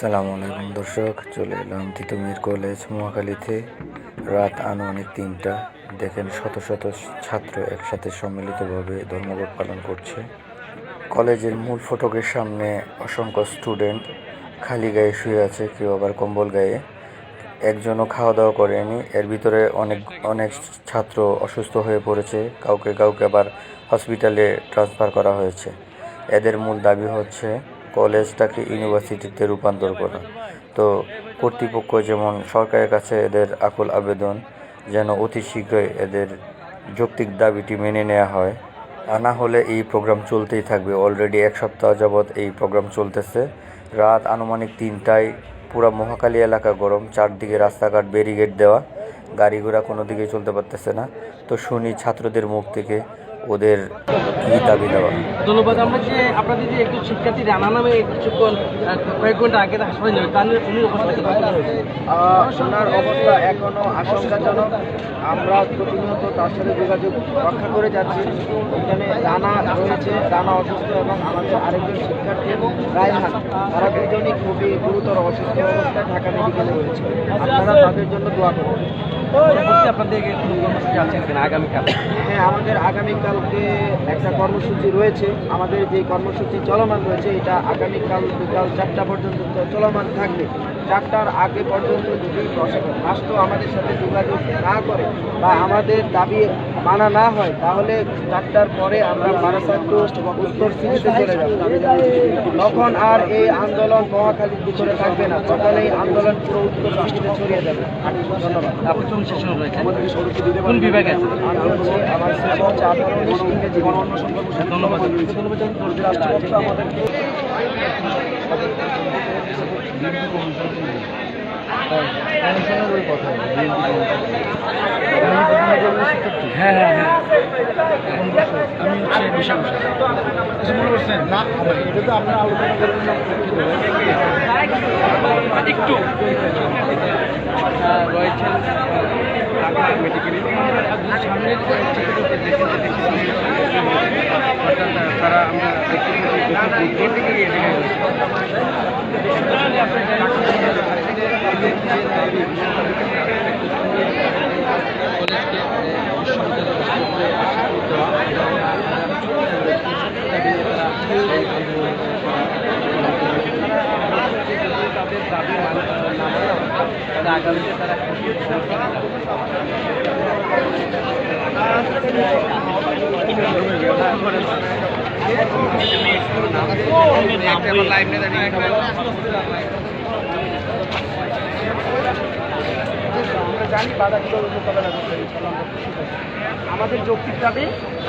সালামু আলাইকুম, দর্শক, চলে এলাম তিতুমির কলেজ, মহাখালীতে। রাত আনুমানিক তিনটা। দেখেন, শত শত ছাত্র একসাথে সম্মিলিতভাবে ধর্মঘট পালন করছে। কলেজের মূল ফটকের সামনে অসংখ্য স্টুডেন্ট খালি গায়ে শুয়ে আছে, কেউ আবার কম্বল গায়ে। একজনও খাওয়া দাওয়া করেনি। এর ভিতরে অনেক অনেক ছাত্র অসুস্থ হয়ে পড়েছে। কাউকে কাউকে আবার হসপিটালে ট্রান্সফার করা হয়েছে। এদের মূল দাবি হচ্ছে কলেজটাকে ইউনিভার্সিটিতে রূপান্তর করা। তো কর্তৃপক্ষ যেমন সরকারের কাছে এদের আকুল আবেদন, যেন অতি শীঘ্রই এদের যৌক্তিক দাবিটি মেনে নেওয়া হয়। তা না হলে এই প্রোগ্রাম চলতেই থাকবে। অলরেডি এক সপ্তাহ যাবৎ এই প্রোগ্রাম চলতেছে। রাত আনুমানিক তিনটায় পুরো মহাকালী এলাকা গরম, চারদিকে রাস্তাঘাট ব্যারিগেড দেওয়া। গাড়ি ঘোড়া কোনো দিকে চলতে পারতেছে না। তো শুনি ছাত্রদের মুখ থেকে ওদের কী দাবি দেওয়া? ধন্যবাদ। আমরা যে আপনাদের যে একটু শিক্ষার্থী রানা নামে কিছুক্ষণ কয়েক ঘণ্টা আগে হাসপাতালে তার উনি অবস্থা ওনার অবস্থা এখনও আশঙ্কাজনক। আমরা প্রতিনিয়ত তার সাথে যোগাযোগ রক্ষা করে যাচ্ছি। এখানে রানা রয়েছে রানা অসুস্থ এবং আমাদের আরেকজন শিক্ষার্থী রায়হান। তারা দুজনই খুবই গুরুতর অসুস্থ অবস্থায় ঢাকা মেডিকেলে রয়েছে। আপনারা তাদের জন্য দোয়া করুন। পরবর্তী আপনাদের কোনো কর্মসূচি আছে কিনা আগামীকাল। হ্যাঁ আমাদের আগামীকালকে একটা কর্মসূচি রয়েছে। আমাদের যে কর্মসূচি চলমান রয়েছে এটা আগামীকাল বিকাল চারটা পর্যন্ত চলমান থাকবে। চারটার আগে পর্যন্ত যদি রাষ্ট্র আমাদের সাথে যোগাযোগ না করে বা আমাদের দাবি মানা না হয় তাহলে চারটার পরে আমরা বারাসাত উত্তর সিটিতে চলে যাব। তখন আর এই আন্দোলন মহাখালীর ভিতরে থাকবে না। তখন এই আন্দোলন পুরো উত্তর সিটিতে ছড়িয়ে যাবে। ধন্যবাদ। সেশন রয়েছে। কোন বিভাগে আছে? ধন্যবাদ। হ্যাঁ হ্যাঁ হ্যাঁ। আমি হচ্ছে বিশাল না এটা তো আপনার আলোচনা একটু রয়েছেন তারা আমরা দেখতে আগামীতে জানি। আমাদের যৌক্তিক দাবি,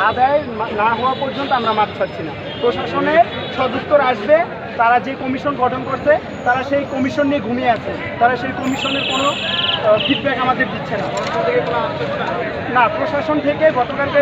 আদায় না হওয়া পর্যন্ত আমরা মাঠ ছাড়ছি না প্রশাসনের সদুত্তর আসবে তারা যে কমিশন গঠন করছে, তারা সেই কমিশন নিয়ে ঘুমিয়ে আছে। তারা সেই কমিশনের কোনো ফিডব্যাক আমাদের দিচ্ছে না। না, প্রশাসন থেকে গতকালকে